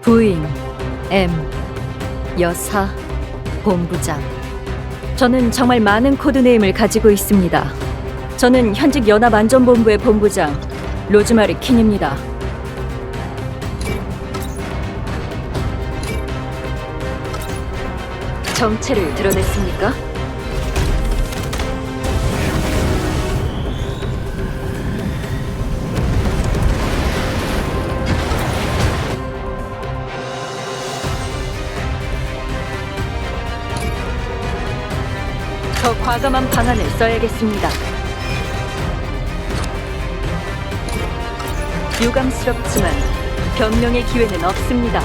부인 M 여사 본부장 저는 정말 많은 코드네임을 가지고 있습니다. 저는 현직 연합안전본부의 본부장 로즈마리 킨입니다. 정체를 드러냈습니까? 더 과감한 방안을 써야겠습니다. 유감스럽지만 변명의 기회는 없습니다.